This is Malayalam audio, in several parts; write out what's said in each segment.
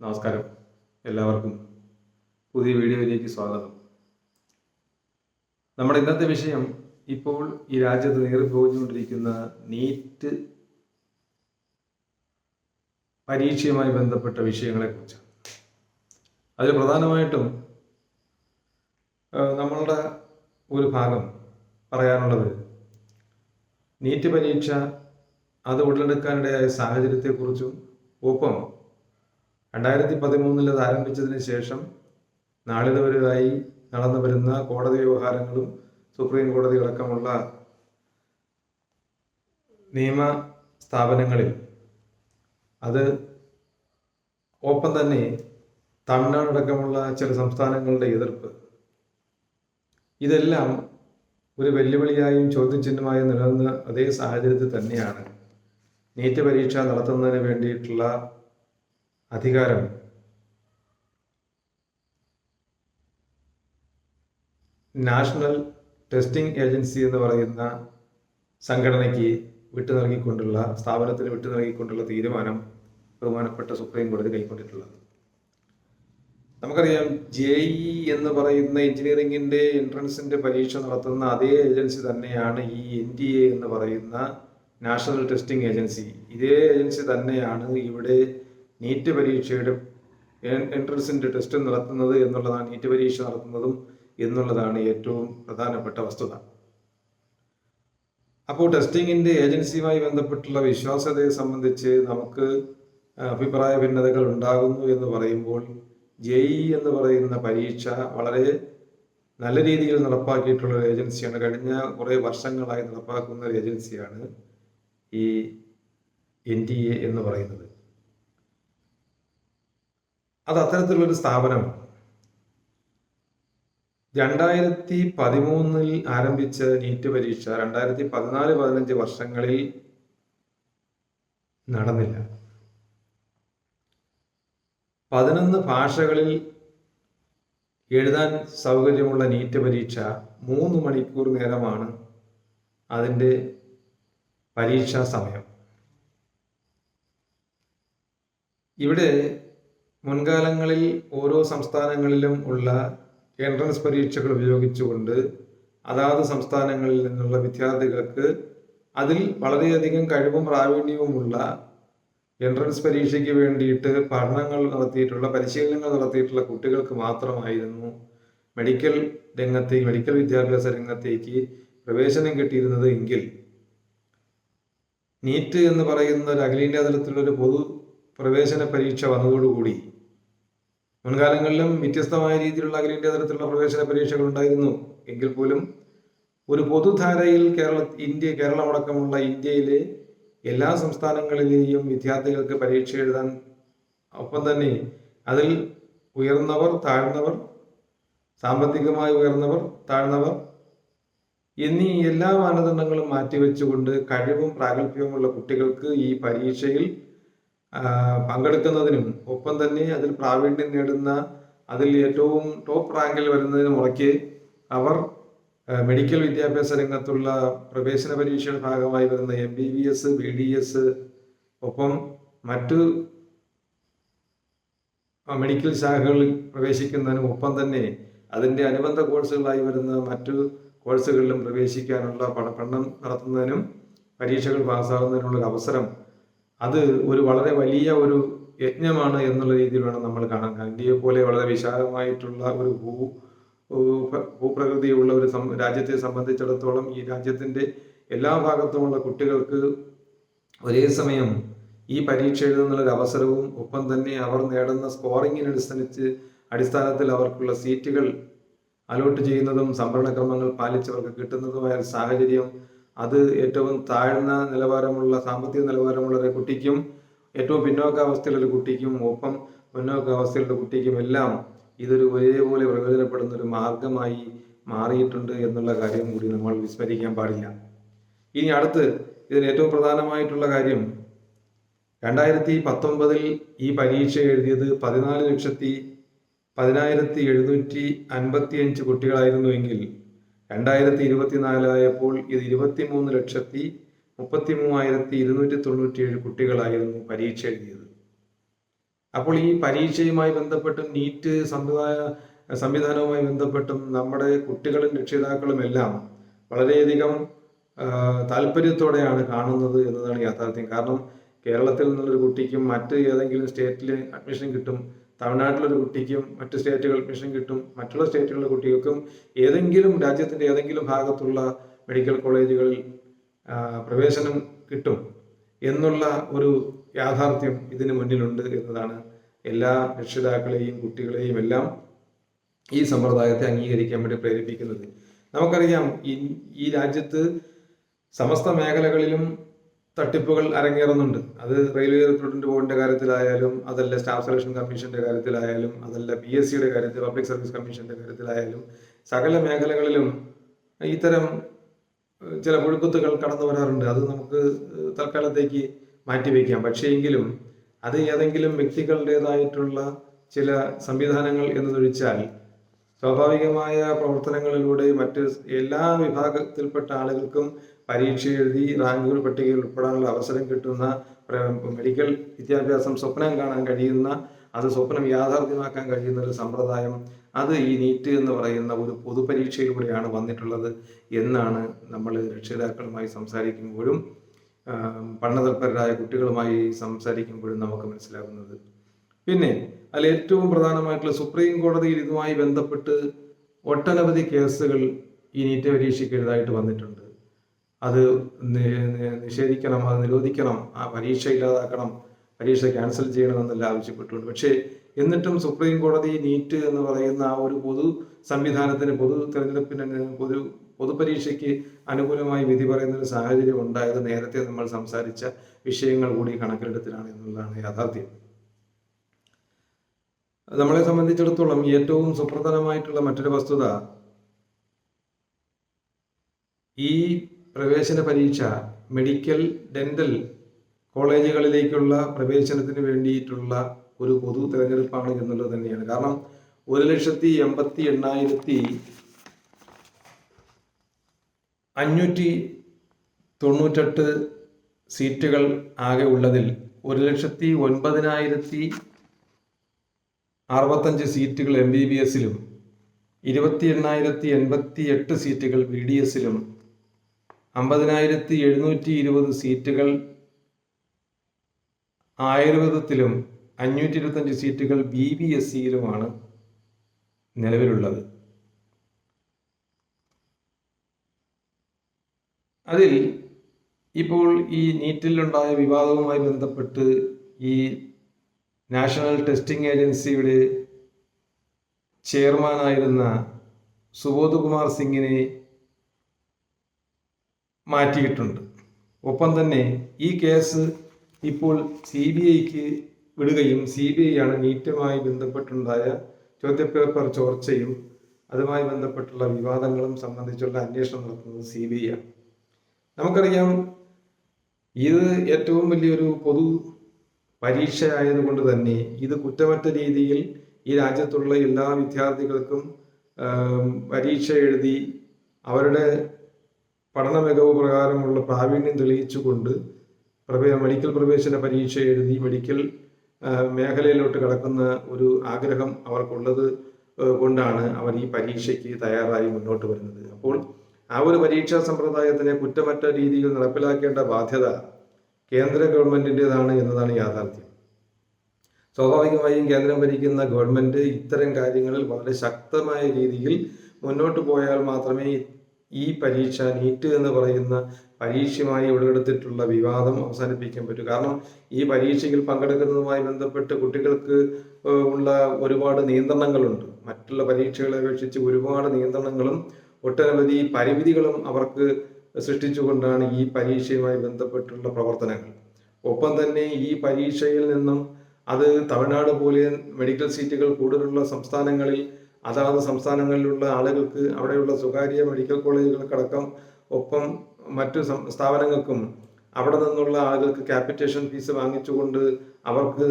നമസ്കാരം. എല്ലാവർക്കും പുതിയ വീഡിയോയിലേക്ക് സ്വാഗതം. നമ്മുടെ ഇന്നത്തെ വിഷയം ഇപ്പോൾ ഈ രാജ്യത്ത് നേറിപ്പോയിക്കൊണ്ടിരിക്കുന്ന നീറ്റ് പരീക്ഷയുമായി ബന്ധപ്പെട്ട വിഷയങ്ങളെക്കുറിച്ചാണ്. അതിൽ പ്രധാനമായിട്ടും നമ്മളുടെ ഒരു ഭാഗം പറയാനുള്ളത് നീറ്റ് പരീക്ഷ അത് ഉടലെടുക്കാനിടയായ സാഹചര്യത്തെക്കുറിച്ചും ഒപ്പം രണ്ടായിരത്തി പതിമൂന്നിൽ അത് ആരംഭിച്ചതിന് ശേഷം നാളിതുവരെയായി നടന്നു വരുന്ന കോടതി വ്യവഹാരങ്ങളും സുപ്രീം കോടതി അടക്കമുള്ള നിയമ സ്ഥാപനങ്ങളിൽ അത് ഒപ്പം തന്നെ തമിഴ്നാട് അടക്കമുള്ള ചില സംസ്ഥാനങ്ങളുടെ എതിർപ്പ്. ഇതെല്ലാം ഒരു വെല്ലുവിളിയായും ചോദ്യചിഹ്നമായും നിലനിന്ന അതേ സാഹചര്യത്തിൽ തന്നെയാണ് നീറ്റ് പരീക്ഷ നടത്തുന്നതിന് വേണ്ടിയിട്ടുള്ള അധികാരം. നാഷണൽ ടെസ്റ്റിംഗ് ഏജൻസി എന്ന് പറയുന്ന സംഘടനയ്ക്ക് വിട്ടു നൽകിക്കൊണ്ടുള്ള സ്ഥാപനത്തിന് വിട്ടു നൽകിക്കൊണ്ടുള്ള തീരുമാനം ബഹുമാനപ്പെട്ട സുപ്രീം കോടതി കൈക്കൊണ്ടിട്ടുള്ളത്. നമുക്കറിയാം ജെ ഇ എന്ന് പറയുന്ന എഞ്ചിനീയറിംഗിന്റെ എൻട്രൻസിന്റെ പരീക്ഷ നടത്തുന്ന അതേ ഏജൻസി തന്നെയാണ് ഈ എൻ എ എന്ന് പറയുന്ന നാഷണൽ ടെസ്റ്റിംഗ് ഏജൻസി. ഇതേ ഏജൻസി തന്നെയാണ് ഇവിടെ നീറ്റ് പരീക്ഷയുടെ എൻട്രൻസിന്റെ ടെസ്റ്റ് നടത്തുന്നത് എന്നുള്ളതാണ് നീറ്റ് പരീക്ഷ നടത്തുന്നതും എന്നുള്ളതാണ് ഏറ്റവും പ്രധാനപ്പെട്ട വസ്തുത. അപ്പോൾ ടെസ്റ്റിങ്ങിന്റെ ഏജൻസിയുമായി ബന്ധപ്പെട്ടുള്ള വിശ്വാസ്യതയെ സംബന്ധിച്ച് നമുക്ക് അഭിപ്രായ ഭിന്നതകൾ ഉണ്ടാകുന്നു എന്ന് പറയുമ്പോൾ ജെ എന്ന് പറയുന്ന പരീക്ഷ വളരെ നല്ല രീതിയിൽ നടപ്പാക്കിയിട്ടുള്ള ഒരു ഏജൻസിയാണ്. കഴിഞ്ഞ കുറേ വർഷങ്ങളായി നടപ്പാക്കുന്ന ഒരു ഏജൻസിയാണ് ഈ എൻ ടി എ എന്ന് പറയുന്നത്. അത് അത്തരത്തിലുള്ളൊരു സ്ഥാപനമാണ് രണ്ടായിരത്തി പതിമൂന്നിൽ ആരംഭിച്ച നീറ്റ് പരീക്ഷ രണ്ടായിരത്തി പതിനാല് പതിനഞ്ച് വർഷങ്ങളിൽ നടന്നില്ല. പതിനൊന്ന് ഭാഷകളിൽ എഴുതാൻ സൗകര്യമുള്ള നീറ്റ് പരീക്ഷ മൂന്ന് മണിക്കൂർ നേരമാണ് അതിന്റെ പരീക്ഷാ സമയം. ഇവിടെ മുൻകാലങ്ങളിൽ ഓരോ സംസ്ഥാനങ്ങളിലും ഉള്ള എൻട്രൻസ് പരീക്ഷകൾ ഉപയോഗിച്ചുകൊണ്ട് അതാത് സംസ്ഥാനങ്ങളിൽ നിന്നുള്ള വിദ്യാർത്ഥികൾക്ക് അതിൽ വളരെയധികം കഴിവും പ്രാവീണ്യവുമുള്ള എൻട്രൻസ് പരീക്ഷയ്ക്ക് വേണ്ടിയിട്ട് പഠനങ്ങൾ നടത്തിയിട്ടുള്ള പരിശീലനങ്ങൾ നടത്തിയിട്ടുള്ള കുട്ടികൾക്ക് മാത്രമായിരുന്നു മെഡിക്കൽ രംഗത്തേക്ക് മെഡിക്കൽ വിദ്യാഭ്യാസ രംഗത്തേക്ക് പ്രവേശനം കിട്ടിയിരുന്നത് എങ്കിൽ. നീറ്റ് എന്ന് പറയുന്ന ഒരു അഖിലേന്ത്യാ തലത്തിലുള്ള ഒരു പൊതു പ്രവേശന പരീക്ഷ വന്നതോടുകൂടി മുൻകാലങ്ങളിലും വ്യത്യസ്തമായ രീതിയിലുള്ള അഖിലേന്ത്യാ തലത്തിലുള്ള പ്രവേശന പരീക്ഷകൾ ഉണ്ടായിരുന്നു. എങ്കിൽ പോലും ഒരു പൊതുധാരയിൽ കേരള ഇന്ത്യ കേരളമടക്കമുള്ള ഇന്ത്യയിലെ എല്ലാ സംസ്ഥാനങ്ങളിലെയും വിദ്യാർത്ഥികൾക്ക് പരീക്ഷ എഴുതാൻ ഒപ്പം തന്നെ അതിൽ ഉയർന്നവർ താഴ്ന്നവർ സാമ്പത്തികമായി ഉയർന്നവർ താഴ്ന്നവർ എന്നീ എല്ലാ മാനദണ്ഡങ്ങളും മാറ്റിവെച്ചുകൊണ്ട് കഴിവും പ്രാഗൽഭ്യവുമുള്ള കുട്ടികൾക്ക് ഈ പരീക്ഷയിൽ പങ്കെടുക്കുന്നതിനും ഒപ്പം തന്നെ അതിൽ പ്രാവീണ്യം നേടുന്ന അതിൽ ഏറ്റവും ടോപ്പ് റാങ്കിൽ വരുന്നതിനും മുറയ്ക്ക് അവർ മെഡിക്കൽ വിദ്യാഭ്യാസ രംഗത്തുള്ള പ്രവേശന പരീക്ഷയുടെ ഭാഗമായി വരുന്ന M B B S B D S ഒപ്പം മറ്റു മെഡിക്കൽ ശാഖകളിൽ പ്രവേശിക്കുന്നതിനും ഒപ്പം തന്നെ അതിന്റെ അനുബന്ധ കോഴ്സുകളായി വരുന്ന മറ്റു കോഴ്സുകളിലും പ്രവേശിക്കാനുള്ള പഠ പഠനം നടത്തുന്നതിനും പരീക്ഷകൾ പാസ്സാകുന്നതിനുള്ള അവസരം അത് ഒരു വളരെ വലിയ ഒരു യജ്ഞമാണ് എന്നുള്ള രീതിയിൽ വേണം നമ്മൾ കാണാൻ. ഇന്ത്യയെ പോലെ വളരെ വിശാലമായിട്ടുള്ള ഒരു ഭൂ ഭൂപ്രകൃതിയുള്ള ഒരു രാജ്യത്തെ സംബന്ധിച്ചിടത്തോളം ഈ രാജ്യത്തിന്റെ എല്ലാ ഭാഗത്തുമുള്ള കുട്ടികൾക്ക് ഒരേ സമയം ഈ പരീക്ഷ എഴുതുന്നുള്ള ഒരു അവസരവും ഒപ്പം തന്നെ അവർ നേടുന്ന സ്കോറിങ്ങിന് അടിസ്ഥാനിച്ച് അടിസ്ഥാനത്തിൽ അവർക്കുള്ള സീറ്റുകൾ അലോട്ട് ചെയ്യുന്നതും സംവരണ ക്രമങ്ങൾ പാലിച്ചവർക്ക് കിട്ടുന്നതുമായ സാഹചര്യം അത് ഏറ്റവും താഴ്ന്ന നിലവാരമുള്ള സാമ്പത്തിക നിലവാരമുള്ള ഒരു കുട്ടിക്കും ഏറ്റവും പിന്നോക്കാവസ്ഥയിലുള്ള കുട്ടിക്കും ഒപ്പം മുന്നോക്കാവസ്ഥയിലുള്ള കുട്ടിക്കും എല്ലാം ഇതൊരു ഒരേപോലെ പ്രയോജനപ്പെടുന്ന ഒരു മാർഗമായി മാറിയിട്ടുണ്ട് എന്നുള്ള കാര്യം കൂടി നമ്മൾ വിസ്മരിക്കാൻ പാടില്ല. ഇനി അടുത്ത് ഇതിന് ഏറ്റവും പ്രധാനമായിട്ടുള്ള കാര്യം രണ്ടായിരത്തി പത്തൊമ്പതിൽ ഈ പരീക്ഷ എഴുതിയത് പതിനാല് ലക്ഷത്തി പതിനായിരത്തി എഴുന്നൂറ്റി അൻപത്തി അഞ്ച് കുട്ടികളായിരുന്നുവെങ്കിൽ രണ്ടായിരത്തി ഇരുപത്തിനാലായപ്പോൾ ഇത് ഇരുപത്തിമൂന്ന് ലക്ഷത്തി മുപ്പത്തി മൂവായിരത്തി ഇരുന്നൂറ്റി തൊണ്ണൂറ്റി ഏഴ് കുട്ടികളായിരുന്നു പരീക്ഷ എഴുതിയത്. അപ്പോൾ ഈ പരീക്ഷയുമായി ബന്ധപ്പെട്ടും നീറ്റ് സംവിധാന സംവിധാനവുമായി ബന്ധപ്പെട്ടും നമ്മുടെ കുട്ടികളും രക്ഷിതാക്കളും എല്ലാം വളരെയധികം താല്പര്യത്തോടെയാണ് കാണുന്നത് എന്നതാണ് യാഥാർത്ഥ്യം. കാരണം കേരളത്തിൽ നിന്നുള്ളൊരു കുട്ടിക്കും മറ്റ് ഏതെങ്കിലും സ്റ്റേറ്റിൽ അഡ്മിഷൻ കിട്ടും തമിഴ്നാട്ടിലൊരു കുട്ടിക്കും മറ്റു സ്റ്റേറ്റുകൾ അഡ്മിഷൻ കിട്ടും. മറ്റുള്ള സ്റ്റേറ്റുകളിലെ കുട്ടികൾക്കും ഏതെങ്കിലും രാജ്യത്തിന്റെ ഏതെങ്കിലും ഭാഗത്തുള്ള മെഡിക്കൽ കോളേജുകളിൽ പ്രവേശനം കിട്ടും എന്നുള്ള ഒരു യാഥാർത്ഥ്യം ഇതിന് മുന്നിലുണ്ട് എന്നതാണ് എല്ലാ രക്ഷിതാക്കളെയും കുട്ടികളെയും എല്ലാം ഈ സമ്പ്രദായത്തെ അംഗീകരിക്കാൻ വേണ്ടി പ്രേരിപ്പിക്കുന്നത്. നമുക്കറിയാം ഈ ഈ രാജ്യത്ത് സമസ്ത മേഖലകളിലും തട്ടിപ്പുകൾ അരങ്ങേറുന്നുണ്ട്. അത് റെയിൽവേ റിക്രൂട്ട്മെന്റ് ബോർഡിന്റെ കാര്യത്തിലായാലും അതല്ല സ്റ്റാഫ് സെലക്ഷൻ കമ്മീഷന്റെ കാര്യത്തിലായാലും അതല്ല പി എസ് സിയുടെ കാര്യത്തിൽ പബ്ലിക് സർവീസ് കമ്മീഷന്റെ കാര്യത്തിലായാലും സകല മേഖലകളിലും ഇത്തരം ചില പുഴുക്കുത്തുകൾ കടന്നു വരാറുണ്ട്. അത് നമുക്ക് തൽക്കാലത്തേക്ക് മാറ്റിവെക്കാം പക്ഷേ എങ്കിലും അത് ഏതെങ്കിലും വ്യക്തികളുടേതായിട്ടുള്ള ചില സംവിധാനങ്ങൾ എന്നതൊഴിച്ചാൽ സ്വാഭാവികമായ പ്രവർത്തനങ്ങളിലൂടെ മറ്റ് എല്ലാ വിഭാഗത്തിൽപ്പെട്ട ആളുകൾക്കും പരീക്ഷ എഴുതി റാങ്കുകൾ പട്ടികയിൽ ഉൾപ്പെടാനുള്ള അവസരം കിട്ടുന്ന മെഡിക്കൽ വിദ്യാഭ്യാസം സ്വപ്നം കാണാൻ കഴിയുന്ന അത് സ്വപ്നം യാഥാർത്ഥ്യമാക്കാൻ കഴിയുന്ന ഒരു സമ്പ്രദായം അത് ഈ നീറ്റ് എന്ന് പറയുന്ന ഒരു പൊതുപരീക്ഷയിലൂടെയാണ് വന്നിട്ടുള്ളത് എന്നാണ് നമ്മൾ രക്ഷിതാക്കളുമായി സംസാരിക്കുമ്പോഴും പഠനതൽപരരായ കുട്ടികളുമായി സംസാരിക്കുമ്പോഴും നമുക്ക് മനസ്സിലാകുന്നത്. പിന്നെ അതിൽ ഏറ്റവും പ്രധാനമായിട്ടുള്ള സുപ്രീം കോടതിയിൽ ഇതുമായി ബന്ധപ്പെട്ട് ഒട്ടനവധി കേസുകൾ ഈ നീറ്റ് പരീക്ഷയ്ക്ക് എഴുതായിട്ട് വന്നിട്ടുണ്ട്. അത് നിഷേധിക്കണം അത് നിരോധിക്കണം ആ പരീക്ഷ ഇല്ലാതാക്കണം പരീക്ഷ ക്യാൻസൽ ചെയ്യണമെന്നെല്ലാം ആവശ്യപ്പെട്ടുകൊണ്ട് പക്ഷേ എന്നിട്ടും സുപ്രീം കോടതി നീറ്റ് എന്ന് പറയുന്ന ആ ഒരു പൊതു സംവിധാനത്തിന് പൊതു തെരഞ്ഞെടുപ്പിന് പൊതു പൊതുപരീക്ഷയ്ക്ക് അനുകൂലമായി വിധി പറയുന്ന ഒരു സാഹചര്യം ഉണ്ടായത് നേരത്തെ നമ്മൾ സംസാരിച്ച വിഷയങ്ങൾ കൂടി കണക്കിലെടുത്തിലാണ് എന്നുള്ളതാണ് യാഥാർത്ഥ്യം. നമ്മളെ സംബന്ധിച്ചിടത്തോളം ഏറ്റവും സുപ്രധാനമായിട്ടുള്ള മറ്റൊരു വസ്തുത ഈ പ്രവേശന പരീക്ഷ മെഡിക്കൽ ഡെന്റൽ കോളേജുകളിലേക്കുള്ള പ്രവേശനത്തിന് വേണ്ടിയിട്ടുള്ള ഒരു പൊതു തെരഞ്ഞെടുപ്പാണ് എന്നുള്ളത് തന്നെയാണ്. കാരണം ഒരു ലക്ഷത്തി എൺപത്തി എണ്ണായിരത്തി അഞ്ഞൂറ്റി തൊണ്ണൂറ്റെട്ട് സീറ്റുകൾ ആകെ ഉള്ളതിൽ ഒരു ലക്ഷത്തി ഒൻപതിനായിരത്തി അറുപത്തഞ്ച് സീറ്റുകൾ എം ബി ബി എസിലും ഇരുപത്തി എണ്ണായിരത്തി എൺപത്തി എട്ട് സീറ്റുകൾ ബി ഡി എസിലും അമ്പതിനായിരത്തി എഴുന്നൂറ്റി ഇരുപത് സീറ്റുകൾ ആയുർവേദത്തിലും അഞ്ഞൂറ്റി ഇരുപത്തഞ്ച് സീറ്റുകൾ ബി ബി എസ് സിയിലുമാണ് നിലവിലുള്ളത്. അതിൽ ഇപ്പോൾ ഈ നീറ്റിലുണ്ടായ വിവാദവുമായി ബന്ധപ്പെട്ട് ഈ നാഷണൽ ടെസ്റ്റിംഗ് ഏജൻസിയുടെ ചെയർമാനായിരുന്ന സുബോധ് കുമാർ സിംഗിനെ മാറ്റിയിട്ടുണ്ട്. ഒപ്പം തന്നെ ഈ കേസ് ഇപ്പോൾ സി ബി ഐക്ക് വിടുകയും സി ബി ഐ ആണ് നീറ്റുമായി ബന്ധപ്പെട്ടുണ്ടായ ചോദ്യപേപ്പർ ചോർച്ചയും അതുമായി ബന്ധപ്പെട്ടുള്ള വിവാദങ്ങളും സംബന്ധിച്ചുള്ള അന്വേഷണം നടത്തുന്നത് സി ബി ഐ ആണ്. നമുക്കറിയാം ഇത് ഏറ്റവും വലിയൊരു പൊതു പരീക്ഷ ആയതുകൊണ്ട് തന്നെ ഇത് കുറ്റമറ്റ രീതിയിൽ ഈ രാജ്യത്തുള്ള എല്ലാ വിദ്യാർത്ഥികൾക്കും പരീക്ഷ എഴുതി അവരുടെ പഠന മികവ് പ്രകാരമുള്ള പ്രാവീണ്യം തെളിയിച്ചുകൊണ്ട് പ്രവേ മെഡിക്കൽ പ്രവേശന പരീക്ഷ എഴുതി മെഡിക്കൽ മേഖലയിലോട്ട് കടക്കുന്ന ഒരു ആഗ്രഹം അവർക്കുള്ളത് കൊണ്ടാണ് അവർ ഈ പരീക്ഷയ്ക്ക് തയ്യാറായി മുന്നോട്ട് വരുന്നത്. അപ്പോൾ ആ ഒരു പരീക്ഷാ സമ്പ്രദായത്തിനെ കുറ്റമറ്റ രീതിയിൽ നടപ്പിലാക്കേണ്ട ബാധ്യത കേന്ദ്ര ഗവൺമെന്റിന്റെതാണ് എന്നതാണ് യാഥാർത്ഥ്യം. സ്വാഭാവികമായും കേന്ദ്രം ഭരിക്കുന്ന ഗവൺമെന്റ് ഇത്തരം കാര്യങ്ങളിൽ വളരെ ശക്തമായ രീതിയിൽ മുന്നോട്ട് പോയാൽ മാത്രമേ ഈ പരീക്ഷ നീറ്റ് എന്ന് പറയുന്ന പരീക്ഷയുമായി ഉടലെടുത്തിട്ടുള്ള വിവാദം അവസാനിപ്പിക്കാൻ പറ്റും. കാരണം ഈ പരീക്ഷയിൽ പങ്കെടുക്കുന്നതുമായി ബന്ധപ്പെട്ട് കുട്ടികൾക്ക് ഉള്ള ഒരുപാട് നിയന്ത്രണങ്ങളുണ്ട്. മറ്റുള്ള പരീക്ഷകളെ അപേക്ഷിച്ച് ഒരുപാട് നിയന്ത്രണങ്ങളും ഒട്ടനവധി പരിമിതികളും അവർക്ക് സൃഷ്ടിച്ചുകൊണ്ടാണ് ഈ പരീക്ഷയുമായി ബന്ധപ്പെട്ടുള്ള പ്രവർത്തനങ്ങൾ. ഒപ്പം തന്നെ ഈ പരീക്ഷയിൽ നിന്നും അത് തമിഴ്നാട് പോലെ മെഡിക്കൽ സീറ്റുകൾ കൂടുതലുള്ള സംസ്ഥാനങ്ങളിൽ അതാത് സംസ്ഥാനങ്ങളിലുള്ള ആളുകൾക്ക് അവിടെയുള്ള സ്വകാര്യ മെഡിക്കൽ കോളേജുകൾക്കടക്കം ഒപ്പം മറ്റു സ്ഥാപനങ്ങൾക്കും അവിടെ നിന്നുള്ള ആളുകൾക്ക് ക്യാപിറ്റേഷൻ ഫീസ് വാങ്ങിച്ചുകൊണ്ട് അവർക്ക്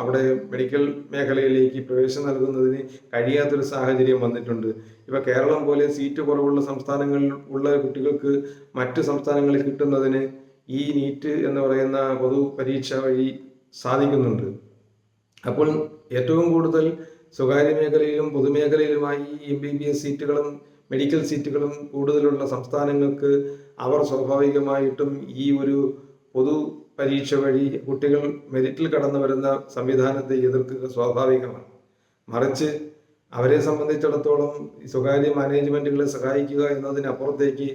അവിടെ മെഡിക്കൽ മേഖലയിലേക്ക് പ്രവേശനം നൽകുന്നതിന് കഴിയാത്തൊരു സാഹചര്യം വന്നിട്ടുണ്ട്. ഇപ്പൊ കേരളം പോലെ സീറ്റ് കുറവുള്ള സംസ്ഥാനങ്ങളിൽ ഉള്ള കുട്ടികൾക്ക് മറ്റ് സംസ്ഥാനങ്ങളിൽ കിട്ടുന്നതിന് ഈ നീറ്റ് എന്ന് പറയുന്ന പൊതു പരീക്ഷ വഴി സാധിക്കുന്നുണ്ട്. അപ്പോൾ ഏറ്റവും കൂടുതൽ സ്വകാര്യ മേഖലയിലും പൊതുമേഖലയിലുമായി എം ബി ബി എസ് സീറ്റുകളും മെഡിക്കൽ സീറ്റുകളും കൂടുതലുള്ള സംസ്ഥാനങ്ങൾക്ക് അവർ സ്വാഭാവികമായിട്ടും ഈ ഒരു പൊതു പരീക്ഷ വഴി കുട്ടികൾ മെറിറ്റിൽ കടന്നു വരുന്ന സംവിധാനത്തെ എതിർക്കുക സ്വാഭാവികമാണ്. മറിച്ച് അവരെ സംബന്ധിച്ചിടത്തോളം സ്വകാര്യ മാനേജ്മെന്റുകളെ സഹായിക്കുക എന്നതിനപ്പുറത്തേക്ക്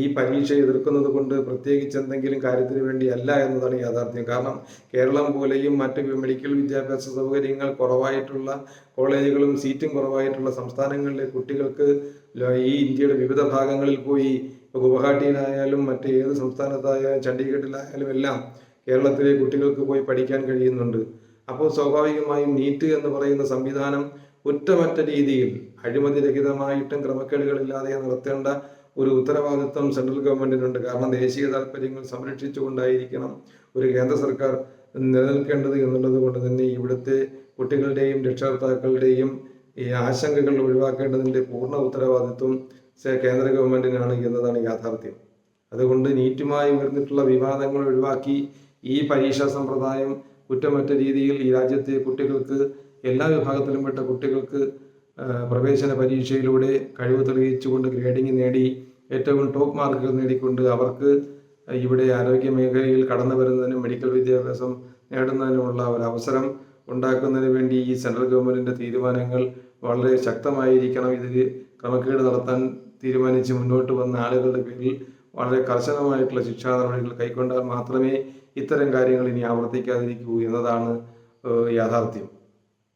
ഈ പരീക്ഷ എതിർക്കുന്നത് കൊണ്ട് പ്രത്യേകിച്ച് എന്തെങ്കിലും കാര്യത്തിന് വേണ്ടി അല്ല എന്നതാണ് യാഥാർത്ഥ്യം. കാരണം കേരളം പോലെയും മറ്റ് മെഡിക്കൽ വിദ്യാഭ്യാസ സൗകര്യങ്ങൾ കുറവായിട്ടുള്ള കോളേജുകളും സീറ്റും കുറവായിട്ടുള്ള സംസ്ഥാനങ്ങളിലെ കുട്ടികൾക്ക് ഈ ഇന്ത്യയുടെ വിവിധ ഭാഗങ്ങളിൽ പോയി ഗുവാഹട്ടിയിലായാലും മറ്റ് ഏത് സംസ്ഥാനത്തായാലും ചണ്ഡീഗഡിലായാലും എല്ലാം കേരളത്തിലെ കുട്ടികൾക്ക് പോയി പഠിക്കാൻ കഴിയുന്നുണ്ട്. അപ്പോൾ സ്വാഭാവികമായും നീറ്റ് എന്ന് പറയുന്ന സംവിധാനം ഒറ്റമറ്റ രീതിയിൽ അഴിമതിരഹിതമായിട്ടും ക്രമക്കേടുകളില്ലാതെ നടത്തേണ്ട ഒരു ഉത്തരവാദിത്വം സെൻട്രൽ ഗവൺമെന്റിനുണ്ട്. കാരണം ദേശീയ താല്പര്യങ്ങൾ സംരക്ഷിച്ചുകൊണ്ടായിരിക്കണം ഒരു കേന്ദ്ര സർക്കാർ നിലനിൽക്കേണ്ടത് എന്നുള്ളത് കൊണ്ട് തന്നെ ഇവിടുത്തെ കുട്ടികളുടെയും രക്ഷകർത്താക്കളുടെയും ഈ ആശങ്കകൾ ഒഴിവാക്കേണ്ടതിന്റെ പൂർണ ഉത്തരവാദിത്വം കേന്ദ്ര ഗവൺമെന്റിനാണ് എന്നതാണ് യാഥാർത്ഥ്യം. അതുകൊണ്ട് നീറ്റുമായി ഉയർന്നിട്ടുള്ള വിവാദങ്ങൾ ഒഴിവാക്കി ഈ പരീക്ഷാ സമ്പ്രദായം കുറ്റമറ്റ രീതിയിൽ ഈ രാജ്യത്തെ കുട്ടികൾക്ക് എല്ലാ വിഭാഗത്തിലും പെട്ട കുട്ടികൾക്ക് പ്രവേശന പരീക്ഷയിലൂടെ കഴിവ് തെളിയിച്ചുകൊണ്ട് ഗ്രേഡിംഗ് നേടി ഏറ്റവും ടോപ്പ് മാർക്കുകൾ നേടിക്കൊണ്ട് അവർക്ക് ഇവിടെ ആരോഗ്യ മേഖലയിൽ കടന്നു വരുന്നതിനും മെഡിക്കൽ വിദ്യാഭ്യാസം നേടുന്നതിനുമുള്ള ഒരു അവസരം ഉണ്ടാക്കുന്നതിന് വേണ്ടി ഈ സെൻട്രൽ ഗവൺമെന്റിന്റെ തീരുമാനങ്ങൾ വളരെ ശക്തമായിരിക്കണം. ഇതിൽ ക്രമക്കേട് നടത്താൻ തീരുമാനിച്ച് മുന്നോട്ട് വന്ന ആളുകളുടെ പേരിൽ വളരെ കർശനമായിട്ടുള്ള ശിക്ഷാ നടപടികൾ കൈക്കൊണ്ടാൽ മാത്രമേ ഇത്തരം കാര്യങ്ങൾ ഇനി ആവർത്തിക്കാതിരിക്കൂ എന്നതാണ് യാഥാർത്ഥ്യം.